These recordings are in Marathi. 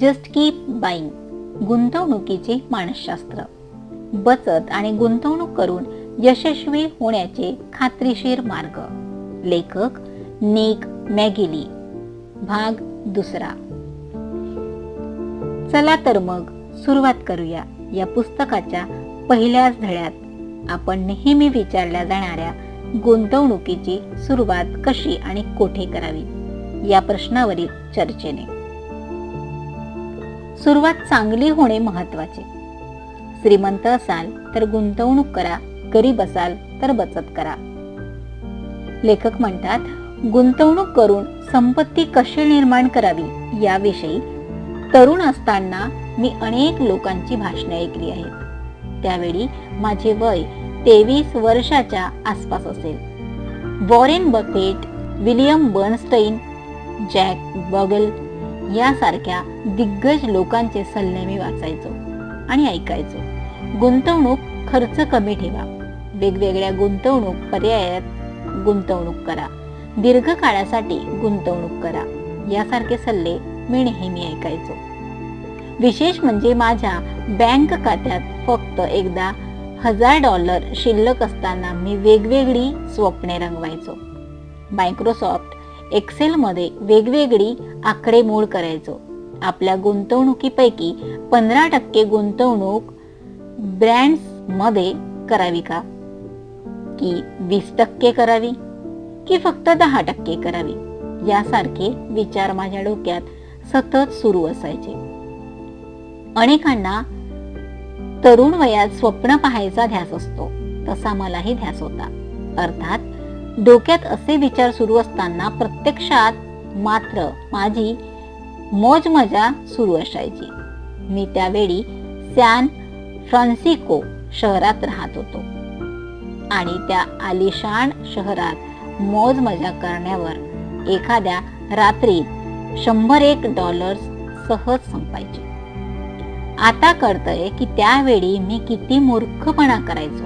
Just keep buying. गुंतवणुकीचे मानसशास्त्र. बचत आणि गुंतवणूक करून यशस्वी होण्याचे खात्रीशीर मार्ग. लेखक नेक मॅगिली. भाग दुसरा. चला तर मग सुरुवात करूया या पुस्तकाच्या पहिल्याच धड्यात. आपण नेहमी विचारल्या जाणाऱ्या गुंतवणुकीची सुरुवात कशी आणि कोठे करावी? या प्रश्नावरील चर्चेने. सुरुवात चांगली होणे महत्त्वाचे. श्रीमंत असाल तर गुंतवणूक करा गरीब असाल तर बचत करा. लेखक म्हणतात गुंतवणूक करून संपत्ती कशी निर्माण करावी याविषयी तरुण असताना मी अनेक लोकांची भाषणे ऐकली आहेत. त्यावेळी माझे वय तेवीस वर्षाच्या आसपास असेल. Warren Buffett William Bernstein Jack Bogle यासारख्या दिग्गज लोकांचे सल्ले मी वाचायचो आणि ऐकायचो. गुंतवणूक खर्च कमी ठेवा. वेगवेगळ्या गुंतवणूक पर्यायात गुंतवणूक करा. दीर्घकाळासाठी गुंतवणूक करा. यासारखे सल्ले मी नेहमी ऐकायचो. विशेष म्हणजे माझ्या बँक खात्यात फक्त एकदा हजार डॉलर शिल्लक असताना मी वेगवेगळी स्वप्ने रंगवायचो. मायक्रोसॉफ्ट एक्सेलमध्ये वेगवेगळी आकडेमोड करायचो. आपल्या गुंतवणुकीपैकी पंधरा टक्के गुंतवणूक ब्रँड्समध्ये करावी का? की वीस टक्के करावी? की फक्त दहा टक्के करावी? यासारखे विचार माझ्या डोक्यात सतत सुरू असायचे. अनेकांना तरुण वयात स्वप्न पाहायचा ध्यास असतो. तसा मलाही ध्यास होता. अर्थात डोक्यात असे विचार सुरू असताना प्रत्यक्षात मात्र माझी मोज मजा सुरू असायची. मी त्यावेळी सॅन फ्रान्सिको शहरात राहत होतो. आणि त्या आलिशान शहरात मोज मजा करण्यावर एखाद्या रात्रीत शंभर एक डॉलर्स सहज संपायचे. आता कळतंय की त्यावेळी मी किती मूर्खपणा करायचो.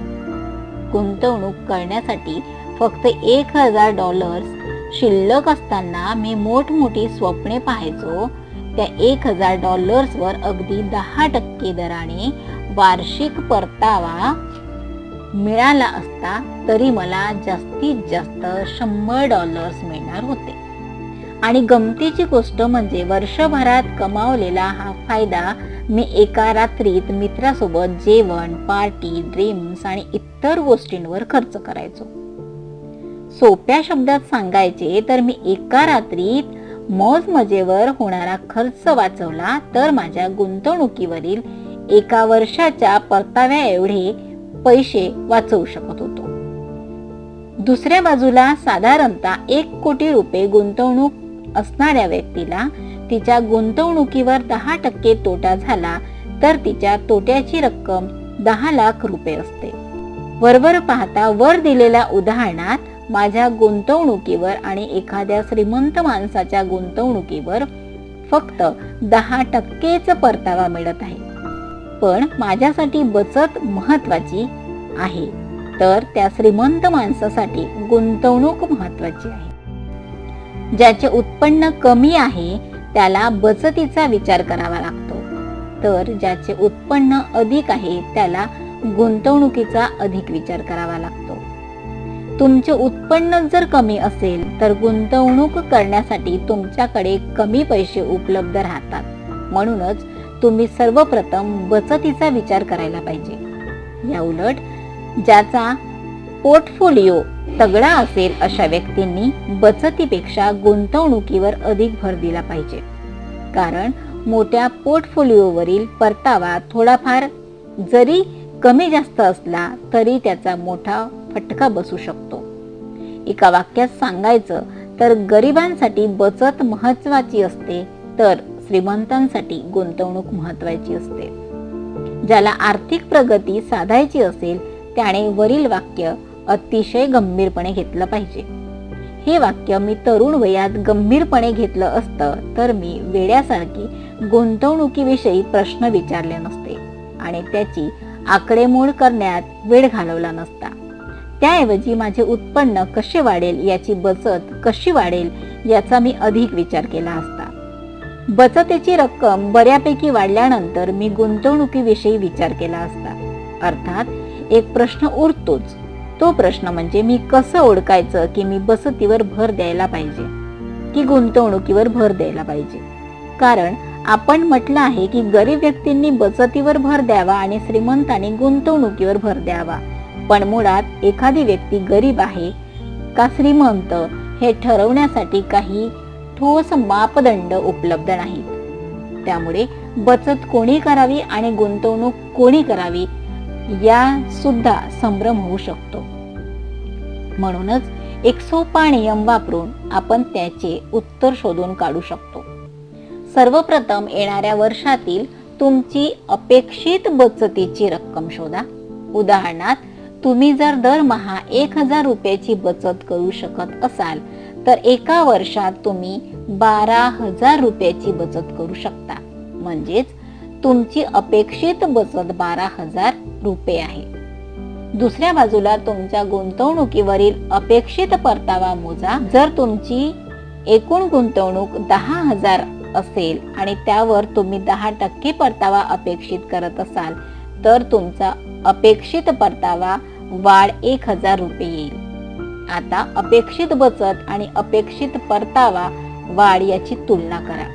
गुंतवणूक करण्यासाठी फक्त एक हजार डॉलर्स शिल्लक असताना मी मोठमोठी स्वप्ने पाहायचो. त्या एक हजार डॉलर्सवर अगदी दहा टक्के दराने वार्षिक परतावा मिळाला असता तरी मला जास्तीत जास्त शंभर डॉलर्स मिळणार होते. आणि गमतीची गोष्ट म्हणजे वर्षभरात कमावलेला हा फायदा मी एका रात्रीत मित्रासोबत जेवण पार्टी ड्रीम्स आणि इतर गोष्टींवर खर्च करायचो. सोप्या शब्दात सांगायचे तर मी एका रात्रीत मौज मजेवर होणारा खर्च वाचवला तर माझ्या गुंतवणुकीवरील एका वर्षाच्या परताव्या एवढे पैसे वाचवू शकत होतो. दुसऱ्या बाजूला साधारणतः एक कोटी रुपये गुंतवणूक असणाऱ्या व्यक्तीला तिच्या गुंतवणुकीवर दहा टक्के तोटा झाला तर तिच्या तोट्याची रक्कम दहा लाख रुपये असते. वरवर पाहता वर दिलेल्या उदाहरणात माझ्या गुंतवणुकीवर आणि एखाद्या श्रीमंत माणसाच्या गुंतवणुकीवर फक्त दहा टक्केच परतावा मिळत आहे. पण माझ्यासाठी बचत महत्वाची आहे. तर त्या श्रीमंत माणसासाठी गुंतवणूक महत्वाची आहे. ज्याचे उत्पन्न कमी आहे त्याला बचतीचा विचार करावा लागतो. तर ज्याचे उत्पन्न अधिक आहे त्याला गुंतवणुकीचा अधिक विचार करावा लागतो. तुमचे उत्पन्न जर कमी असेल तर गुंतवणूक करण्यासाठी तुमच्याकडे कमी पैसे उपलब्ध राहतात. म्हणूनच तुम्ही सर्वप्रथम बचतीचा विचार करायला पाहिजे. या उलट ज्याचा पोर्टफोलिओ तगडा असेल अशा व्यक्तींनी बचतीपेक्षा गुंतवणुकीवर अधिक भर दिला पाहिजे. कारण मोठ्या पोर्टफोलिओवरील परतावा थोडाफार जरी कमी जास्त असला तरी त्याचा मोठा फटका बसू शकतो. एका वाक्यात सांगायचं तर गरिबांसाठी बचत महत्वाची असते तर श्रीमंतांसाठी गुंतवणूक महत्वाची असते. ज्याला आर्थिक प्रगती साधायची असेल त्याने वरील वाक्य अतिशय गंभीरपणे घेतलं पाहिजे. हे वाक्य मी तरुण वयात गंभीरपणे घेतलं असतं तर मी वेड्यासारखी गुंतवणुकीविषयी प्रश्न विचारले नसते आणि त्याची आकडेमोड करण्यात वेळ घालवला नसता. त्याऐवजी माझे उत्पन्न कसे वाढेल याची बचत कशी वाढेल याचा मी अधिक विचार केला असता. बचतीची रक्कम बऱ्यापैकी वाढल्यानंतर मी गुंतवणुकीविषयी विचार केला असता. अर्थात एक प्रश्न उरतोच. तो प्रश्न म्हणजे मी कसं ओळखायचं की मी बचतीवर भर द्यायला पाहिजे? की गुंतवणुकीवर भर द्यायला पाहिजे? कारण आपण म्हटलं आहे की गरीब व्यक्तींनी बचतीवर भर द्यावा आणि श्रीमंतांनी गुंतवणुकीवर भर द्यावा. पण मुळात एखादी व्यक्ती गरीब आहे का श्रीमंत हे ठरवण्यासाठी काही ठोस मापदंड उपलब्ध नाहीत. त्यामुळे बचत कोणी करावी आणि गुंतवणूक कोणी करावी या सुद्धा संभ्रम होऊ शकतो. म्हणूनच एक सोपा नियम वापरून आपण त्याचे उत्तर शोधून काढू शकतो. सर्वप्रथम येणाऱ्या वर्षातील तुमची अपेक्षित बचतीची रक्कम शोधा. उदाहरणार्थ तुम्ही जर दरमहा एक हजार रुपयाची बचत करू शकत असाल तर एका वर्षात तुम्ही बारा हजार रुपयाची बचत करू शकता. म्हणजेच तुमची अपेक्षित बचत बारा हजार रुपये आहे. दुसऱ्या बाजूला तुमच्या गुंतवणुकीवरील अपेक्षित परतावा मोजा. जर तुमची एकूण गुंतवणूक दहा हजार असेल आणि त्यावर तुम्ही दहा टक्के परतावा अपेक्षित करत असाल तर तुमचा अपेक्षित परतावा वाढ एक हजार रुपये येईल. आता अपेक्षित बचत आणि अपेक्षित परतावा वाढ याची तुलना करा.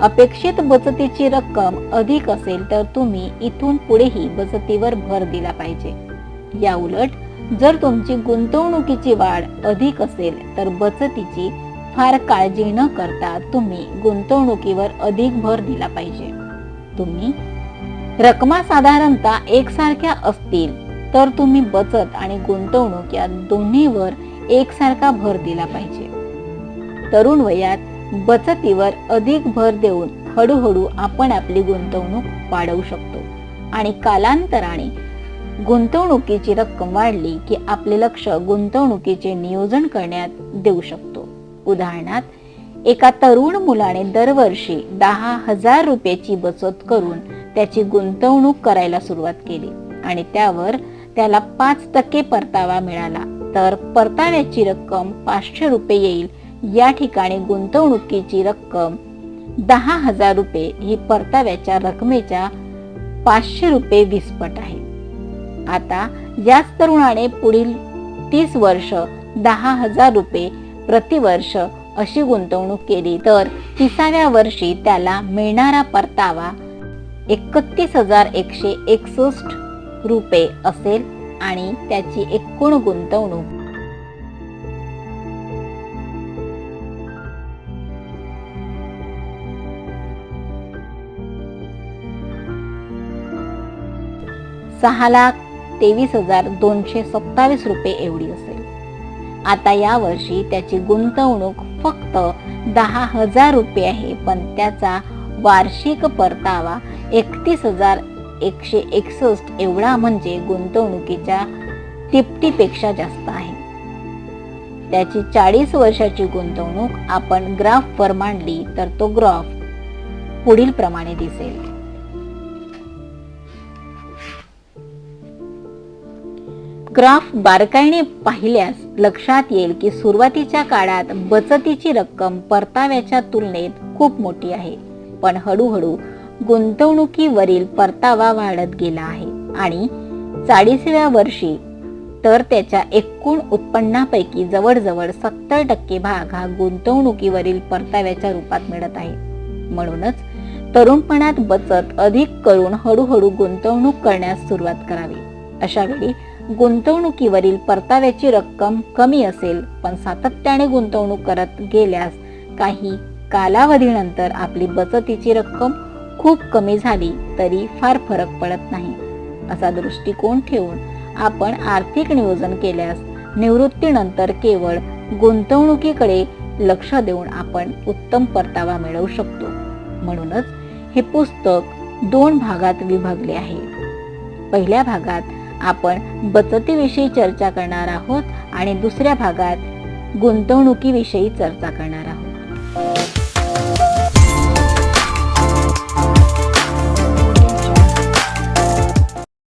अपेक्षित बचतीची रक्कम अधिक असेल तर तुम्ही इथून पुढेही बचतीवर भर दिला पाहिजे. या उलट जर तुमची गुंतवणुकीची वाढ अधिक असेल तर बचतीची फार काळजी न करता तुम्ही गुंतवणुकीवर अधिक भर दिला पाहिजे. तुम्ही रकमा साधारणतः एकसारख्या असतील. तर तुम्ही बचत आणि गुंतवणूक या दोन्हीवर एकसारखा भर दिला पाहिजे. तरुण वयात बचतीवर अधिक भर देऊन हळूहळू आपण आपली गुंतवणूक वाढवू शकतो आणि कालांतराने गुंतवणुकीची रक्कम वाढली की आपले लक्ष गुंतवणुकीचे नियोजन करण्यात देऊ शकतो. उदाहरणार्थ एका तरुण मुलाने दरवर्षी दहा हजार रुपयाची बचत करून त्याची गुंतवणूक करायला सुरुवात केली आणि त्यावर त्याला पाच टक्के परतावा मिळाला. तर परताव्याची रक्कम पाचशे रुपये येईल. या ठिकाणी गुंतवणुकीची रक्कम दहा हजार रुपये. ही परताव्याच्या रकमेच्या पाचशे रुपये विस्पट आहे. आता याच तरुणाने पुढील तीस वर्ष दहा हजार रुपये प्रतिवर्ष अशी गुंतवणूक केली. तर तिसाव्या वर्षी त्याला मिळणारा परतावा एकतीस हजार एकशे एकसष्ट रुपये असेल आणि त्याची एकूण गुंतवणूक. सहा लाख तेवीस हजार दोनशे सत्तावीस रुपये एवढी असेल. आता या वर्षी त्याची गुंतवणूक फक्त दहा हजार रुपये आहे पण त्याचा वार्षिक परतावा एकतीस हजार एकशे एकसष्ट एवढा म्हणजे गुंतवणुकीच्या तिपटीपेक्षा जास्त आहे. त्याची चाळीस वर्षाची गुंतवणूक आपण ग्राफवर मांडली तर तो ग्राफ पुढील प्रमाणे दिसेल. ग्राफ बारकाईने पाहिल्यास लक्षात येईल की सुरुवातीच्या काळात बचतीची रक्कम परताव्याच्या तुलनेत खूप मोठी आहे. पण हळूहळू गुंतवणुकीवरील परतावा वाढत गेला आहे. आणि चाळीसव्या वर्षी तर त्याच्या एकूण उत्पन्नापैकी जवळजवळ सत्तर टक्के भाग हा गुंतवणुकीवरील परताव्याच्या रूपात मिळत आहे. म्हणूनच तरुणपणात बचत अधिक करून हळूहळू गुंतवणूक करण्यास सुरुवात करावी. अशा वेळी गुंतवणुकीवरील परताव्याची रक्कम कमी असेल पण सातत्याने गुंतवणूक करत गेल्यास काही कालावधीनंतर आपली बचतीची रक्कम खूप कमी झाली तरी फार फरक पडत नाही. असा दृष्टिकोन ठेवून आपण आर्थिक नियोजन केल्यास निवृत्तीनंतर केवळ गुंतवणुकीकडे लक्ष देऊन आपण उत्तम परतावा मिळवू शकतो. म्हणूनच हे पुस्तक दोन भागात विभागले आहे. पहिल्या भागात आपण बचतीविषयी चर्चा करणार आहोत आणि दुसऱ्या भागात गुंतवणुकीविषयी चर्चा करणार आहोत.